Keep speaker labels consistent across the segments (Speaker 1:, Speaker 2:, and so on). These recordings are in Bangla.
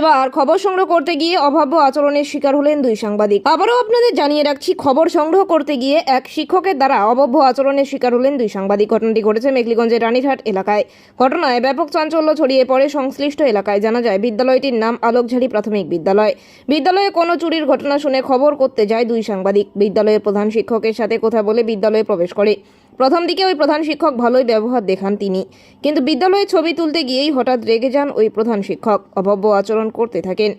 Speaker 1: এবার খবর সংগ্রহ করতে গিয়ে অভাব্য আচরণের শিকার হলেন দুই সাংবাদিক। আবারও আপনাদের জানিয়ে রাখছি, খবর সংগ্রহ করতে গিয়ে এক শিক্ষকের দ্বারা অভব্য আচরণের শিকার হলেন দুই সাংবাদিক। ঘটনাটি ঘটেছে মেঘলিগঞ্জের রানীঘাট এলাকায়। ঘটনায় ব্যাপক চাঞ্চল্য ছড়িয়ে পড়ে সংশ্লিষ্ট এলাকায়। জানা যায়, বিদ্যালয়টির নাম আলোকঝাড়ি প্রাথমিক বিদ্যালয়। বিদ্যালয়ে কোনো চুরির ঘটনা শুনে খবর করতে যায় দুই সাংবাদিক। বিদ্যালয়ের প্রধান শিক্ষকের সাথে কথা বলে বিদ্যালয়ে প্রবেশ করে। প্রথম দিকে ওই প্রধান শিক্ষক ভালোই ব্যবহার দেখান তিনি। কিন্তু বিদ্যালয়ে ছবি তুলতে গিয়েই হঠাৎ রেগে যান ওই প্রধান শিক্ষক। অভব্য আচরণ করতে থাকেন।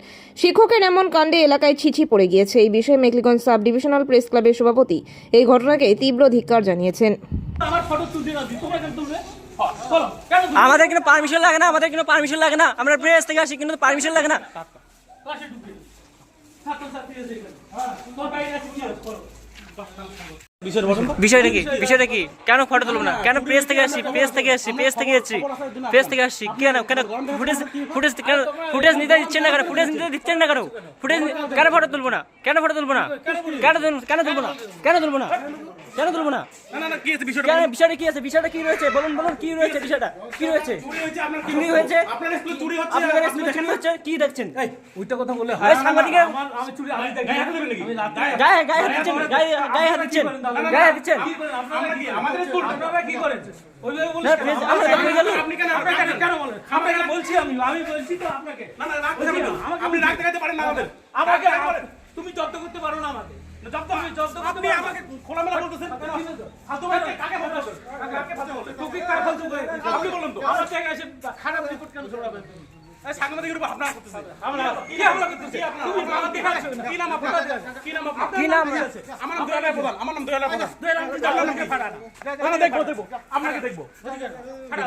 Speaker 1: শিক্ষকের এমন কাণ্ডে এলাকায় ছিছি পড়ে গিয়েছে। এই বিষয়ে মেঘলিগঞ্জ সাব ডিভিশনাল প্রেস ক্লাবের সভাপতি এই ঘটনাকে তীব্র ধিক্কার জানিয়েছেন।
Speaker 2: হ্যাঁ?
Speaker 3: আমাদের কিন্তু পারমিশন লাগে না আমাদের কিন্তু পারমিশন লাগে না। আমরা প্রেস থেকে আসি কিন্তু পারমিশন লাগে না। বিষয়টা কি? বিষয়টা কি? কেন ফটো তুলবো না? কেন প্রেস থেকে আসছি? প্রেস থেকে আসছি? প্রেস থেকে আসছি প্রেস থেকে আসছি? কেন? কেন ফুটেজ ফুটেজ কেন ফুটেজ নিতে দিচ্ছেন না কেন? ফুটেজ নিতে দিচ্ছেন না কেন? ফুটেজ কেন ফটো তুলবো না? কেন ফটো তুলবো না? কেন কেন তুলবো না? কেন তুলবো না? কেন তুলবো না
Speaker 2: না, না, না, কি আছে বিষয়টা?
Speaker 3: কেন বিষয়টা কি আছে বিষয়টা কি রয়েছে বলুন বলুন কি রয়েছে বিষয়টা কি রয়েছে
Speaker 2: চুরি হয়েছে, আপনার কি? স্কুলে চুরি হচ্ছে,
Speaker 3: দেখছেন
Speaker 2: ওইটা কথা বললে
Speaker 3: সাংবাদিকের
Speaker 2: আমার- আমি চুরি আমি দেখি। গায়ে হাত দেবেন নাকি?
Speaker 3: গায়ে গায়ে হাত দিচ্ছেন গায়ে গায়ে হাত দিচ্ছেন গায়ে হাত দিচ্ছেন
Speaker 2: কি করেন? আপনারা কি? আমাদের স্কুল, আপনারা কি করেন? ওইভাবে বলছি
Speaker 3: না,
Speaker 2: কেন?
Speaker 3: প্রেস- আমরা দেখতে গেলে-
Speaker 2: আপনি কেন আপনাকে কেন- কেন বলেন? আপনাকে বলছি আমি আমি বলছি তো আপনাকে না না রাখতে হবে না। আপনি রাখতে গাইতে পারেন না আমাদের আমাকে তুমি জব্দ করতে পারো না আমাকে আপনি আমাকে খোলামেলা বলতেছেন। ফালতু ভাই কাকে বলতেছেন কাকে ফালতু টপিক কার ফালতু ভাই আপনি বলুন তো। আমার জায়গায় এসে খারাপ রিপোর্ট কেন ছড়াবেন? সাংবাদিকের উপর হামলা করতেছেন হামলা? কি হামলা করতেছেন তুমি আমার দেখাচ্ছ কি নাম আপনার? কি নাম আপনার?
Speaker 3: কি নাম?
Speaker 2: আমার নাম দয়ালয় প্রধান আমার নাম দয়ালয় প্রধান আপনার নামকে ফাটা না না দেখব দেখব। আপনাকে দেখব। ফাটা